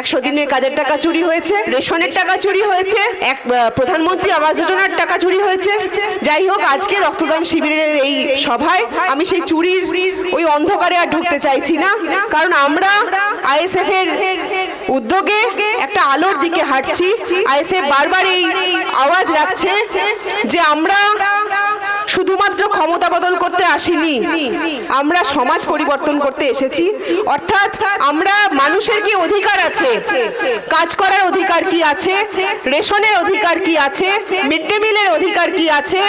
একশো দিনের কাজের টাকা চুরি হয়েছে, রেশনের টাকা চুরি হয়েছে, এক প্রধানমন্ত্রী আবাস যোজনার টাকা চুরি হয়েছে। যাই হোক, আজকে রক্তদান শিবিরের এই সভায় আমি সেই চুরির ওই অন্ধকারে আর ঢুকতে চাইছি না, কারণ আমরা আইএসএফ এর উদ্যোগে একটা আলোর দিকে হাঁটছি। আইএসএফ বারবার এই আওয়াজ রাখছে যে আমরা শুধুমাত্র ক্ষমতা বদল করতে আসিনি, আমরা সমাজ পরিবর্তন করতে এসেছি। অর্থাৎ আমরা মানুষের কি অধিকার আছে? কাজ করার অধিকার কি আছে? রেশনের অধিকার কি আছে? মিড ডে মিলের অধিকার কি আছে?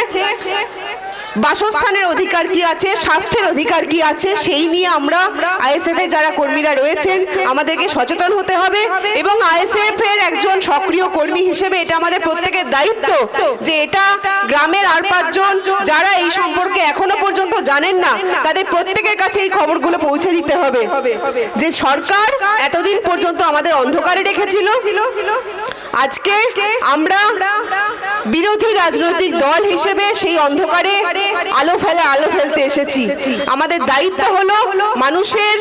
বাসস্থানের অধিকার কি আছে? স্বাস্থ্যের অধিকার কি আছে? সেই নিয়ে আমরা আইএসএফ এর যারা কর্মীরা রয়েছেন, আমাদেরকে সচেতন হতে হবে এবং আইএসএফ এর একজন সক্রিয় কর্মী হিসেবে এটা আমাদের প্রত্যেকের দায়িত্ব যে এটা গ্রামের আর পাঁচজন যারা এই সম্পর্কে এখনও পর্যন্ত জানেন না, তাদের প্রত্যেকের কাছে এই খবরগুলো পৌঁছে দিতে হবে। যে সরকার এতদিন পর্যন্ত আমাদের অন্ধকারে রেখেছিল, আজকে আমরা বিরোধী রাজনৈতিক দল হিসেবে সেই অন্ধকারে আলো ফেলে আলো ফেলতে এসেছি। আমাদের দায়িত্ব হলো মানুষের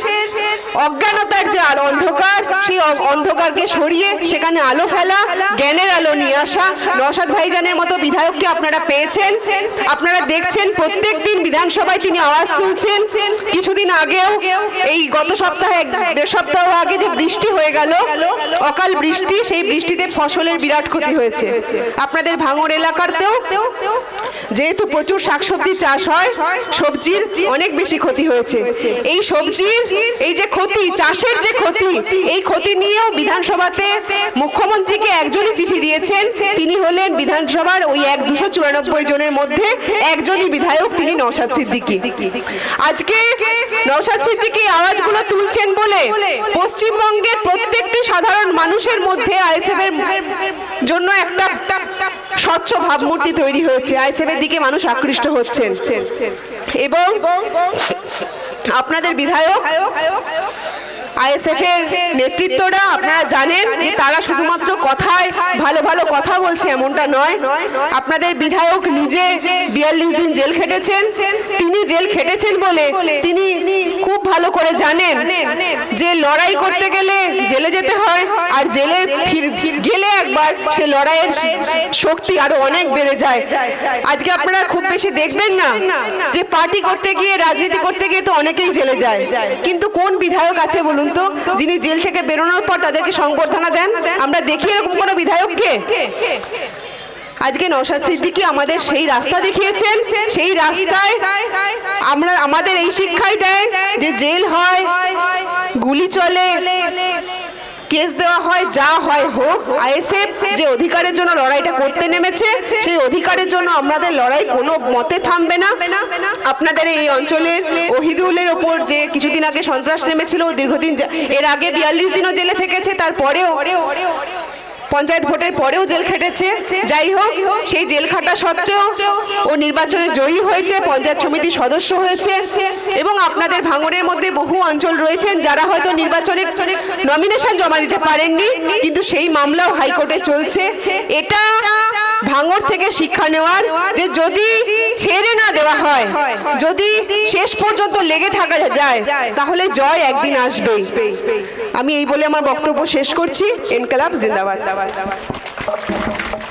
অজ্ঞানতার যে অন্ধকার, সেই অন্ধকারকে সরিয়ে সেখানে আলো ফেলা, জ্ঞানের আলো নিয়ে আসা। নসাদ ভাইজানের মতো বিধায়ককে আপনারা পেয়েছেন। আপনারা দেখছেন, প্রত্যেক দিন বিধানসভায় তিনি আওয়াজ তুলছেন। কিছুদিন আগেও, এই গত সপ্তাহে দেড় সপ্তাহ আগে যে বৃষ্টি হয়ে গেল, অকাল বৃষ্টি, সেই বৃষ্টিতে ফসলের বিরাট ক্ষতি হয়েছে। আপনাদের ভাঙড় এলাকাতেও যেহেতু প্রচুর শাকসবজি চাষ হয়, সবজির অনেক বেশি ক্ষতি হয়েছে। এই সবজির, এই যে ক্ষতি চাষের যে ক্ষতি, এই ক্ষতি নিয়েও বিধানসভাতে মুখ্যমন্ত্রীকে একজনই চিঠি দিয়েছেন। তিনি হলেন বিধানসভার ওই এক দুশো চুরানব্বই জনের মধ্যে একজনই বিধায়ক, তিনি নওশাদ সিদ্দিকী। আজকে নওশাদ সিদ্দিকী আওয়াজগুলো তুলছেন বলে পশ্চিমবঙ্গের প্রত্যেকটি সাধারণ মানুষের মধ্যে আইএসএফ এর জন্য একটা স্বচ্ছ ভাবমূর্তি তৈরি হয়েছে। আইএসএফ এর দিকে মানুষ আকৃষ্ট হচ্ছেন। এবং আপনাদের বিধায়ক আইএসএফ এর নেতৃত্বরা আপনারা জানেন যে তারা শুধুমাত্র কথায়, ভালো ভালো কথা বলছে এমনটা নয়। আপনাদের বিধায়ক নিজে বিয়াল্লিশ দিন জেল খেটেছেন। তিনি জেল খেটেছেন বলে তিনি খুব ভালো করে জানেন যে লড়াই করতে গেলে জেলে যেতে হয় আর জেলে একবার সে লড়াইয়ের শক্তি আরও অনেক বেড়ে যায়। আজকে আপনারা খুব বেশি দেখবেন না যে পার্টি করতে গিয়ে, রাজনীতি করতে গিয়ে তো অনেকেই জেলে যায়। কিন্তু কোন বিধায়ক আছে বলুন তো, যিনি জেল থেকে বেরোনোর পর তাদেরকে সংবর্ধনা দেন? আমরা দেখি এরকম কোনো বিধায়ককে? আজকে নৌশাদ সিদ্দিকী আমাদের সেই রাস্তা দেখিয়েছেন। সেই রাস্তায় আমরা, আমাদের এই শিক্ষাই দেয় যে জেল হয়, গুলি চলে কেস দেওয়া হয়, যা হয় হোক, আইএসএফ যে অধিকারের জন্য লড়াইটা করতে নেমেছে, সেই অধিকারের জন্য আমাদের লড়াই কোনো মতে থামবে না। আপনাদের এই অঞ্চলের ওহিদুলের ওপর যে কিছুদিন আগে সন্ত্রাস নেমেছিল দীর্ঘদিন এর আগে বিয়াল্লিশ দিনও জেলে থেকেছে, তারপরেও পঞ্চায়েত ভোটের পরেও জেল খেটেছে। যাই হোক, সেই জেল খাটা সত্ত্বেও ও নির্বাচনে জয়ী হয়েছে, পঞ্চায়েত সমিতির সদস্য হয়েছে। এবং আপনাদের ভাঙড়ের মধ্যে বহু অঞ্চল রয়েছেন যারা হয়তো নির্বাচনের নমিনেশন জমা দিতে পারেননি, কিন্তু সেই মামলাও হাইকোর্টে চলছে। এটা ভাঙর থেকে শিক্ষা নেওয়ার যে যদি ছেড়ে না দেওয়া হয়, যদি শেষ পর্যন্ত লেগে থাকা যায়, তাহলে জয় একদিন আসবেই। আমি এই বলে আমার বক্তব্য শেষ করছি। এনকালাব জিন্দাবাদ। banda, banda.